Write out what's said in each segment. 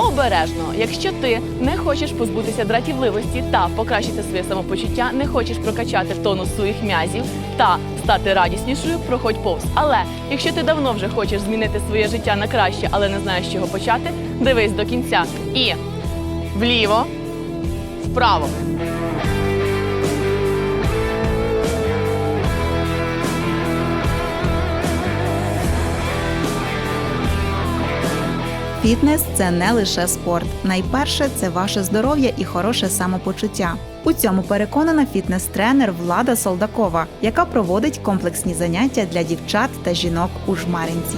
обережно. Якщо ти не хочеш позбутися дратівливості та покращити своє самопочуття, не хочеш прокачати тонус своїх м'язів та стати радіснішою, проходь повз. Але якщо ти давно вже хочеш змінити своє життя на краще, але не знаєш з чого почати, дивись до кінця і вліво, вправо. Фітнес це не лише спорт. Найперше це ваше здоров'я і хороше самопочуття. У цьому переконана фітнес-тренер Влада Солдакова, яка проводить комплексні заняття для дівчат та жінок у жмаринці.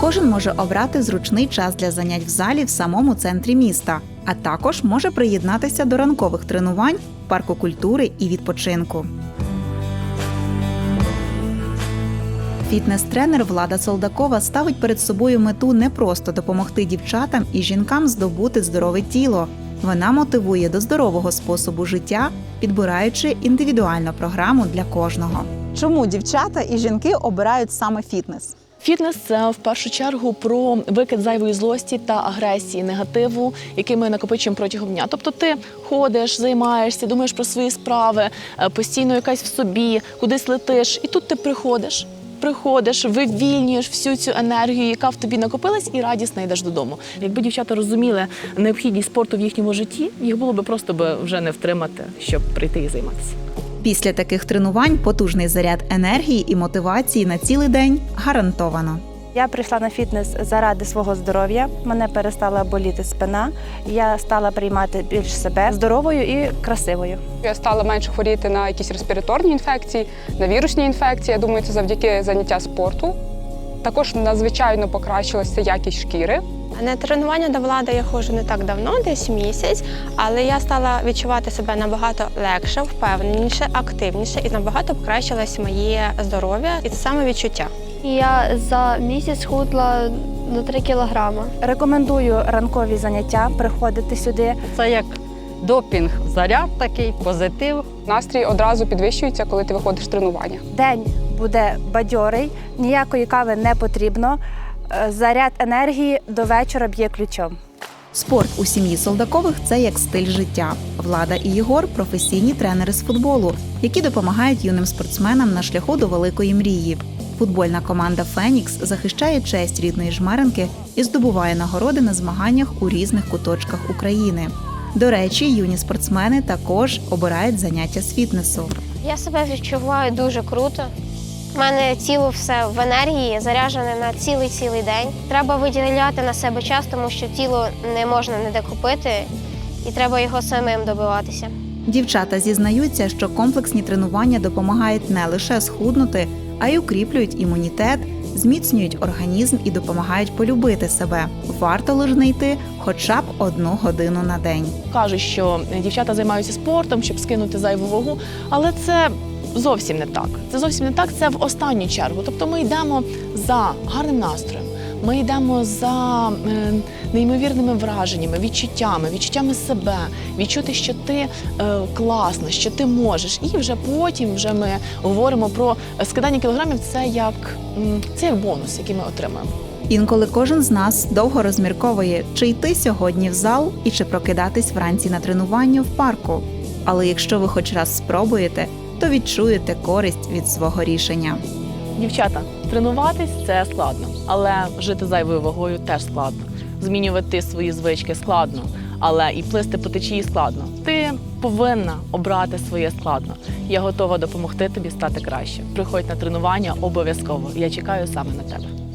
Кожен може обрати зручний час для занять в залі в самому центрі міста, а також може приєднатися до ранкових тренувань парку культури і відпочинку. Фітнес-тренер Влада Солдакова ставить перед собою мету не просто допомогти дівчатам і жінкам здобути здорове тіло. Вона мотивує до здорового способу життя, підбираючи індивідуальну програму для кожного. Чому дівчата і жінки обирають саме фітнес? Фітнес це в першу чергу про викид зайвої злості та агресії, негативу, який ми накопичуємо протягом дня. Тобто ти ходиш, займаєшся, думаєш про свої справи, е, постійно якась в собі, кудись летиш, і тут ти приходиш. Приходиш, вивільнюєш всю цю енергію, яка в тобі накопилась, і радісно йдеш додому. Якби дівчата розуміли необхідність спорту в їхньому житті, їх було би просто би вже не втримати, щоб прийти і займатися. Після таких тренувань потужний заряд енергії і мотивації на цілий день гарантовано. Я прийшла на фітнес заради свого здоров'я. Мене перестала боліти спина. Я стала приймати більш себе здоровою і красивою. Я стала менше хворіти на якісь респіраторні інфекції, на вірусні інфекції. Я думаю, це завдяки заняття спорту. Також надзвичайно покращилася якість шкіри. На тренування до влади я ходжу не так давно, десь місяць, але я стала відчувати себе набагато легше, впевненіше, активніше і набагато покращилось моє здоров'я і це саме відчуття. Я за місяць худла на 3 кілограми. Рекомендую ранкові заняття приходити сюди. Це як допінг, заряд такий, позитив. Настрій одразу підвищується, коли ти виходиш з тренування. День буде бадьорий, ніякої кави не потрібно. Е, Заряд енергії до вечора б'є ключом. Спорт у сім'ї Солдакових це як стиль життя. Влада і Єгор професійні тренери з футболу, які допомагають юним спортсменам на шляху до великої мрії. Футбольна команда Фенікс захищає честь рідної жмеренки і здобуває нагороди на змаганнях у різних куточках України. До речі, юні спортсмени також обирають заняття з фітнесу. Я себе відчуваю дуже круто. У мене тіло все в енергії, заряджене на цілий цілий день. Треба виділяти на себе час, тому що тіло не можна ніде купити, і треба його самим добиватися. Дівчата зізнаються, що комплексні тренування допомагають не лише схуднути, а й укріплюють імунітет, зміцнюють організм і допомагають полюбити себе. Варто лише знайти хоча б одну годину на день. кажуть, що дівчата займаються спортом, щоб скинути зайву вагу, але це зовсім не так. Це зовсім не так. Це в останню чергу. Тобто ми йдемо за гарним настроєм. Ми йдемо за е, неймовірними враженнями, відчуттями, відчуттями себе, відчути, що ти е, класна, що ти можеш. І вже потім вже ми говоримо про скидання кілограмів. Це як, це як бонус, який ми отримуємо. Інколи кожен з нас довго розмірковує, чи йти сьогодні в зал і чи прокидатись вранці на тренування в парку. Але якщо ви хоч раз спробуєте, то відчуєте користь від свого рішення. Дівчата, тренуватись це складно, але жити зайвою вагою теж складно. Змінювати свої звички складно, але і плисти по течії складно. Ти повинна обрати своє складно. Я готова допомогти тобі стати краще. Приходь на тренування обов'язково. Я чекаю саме на тебе.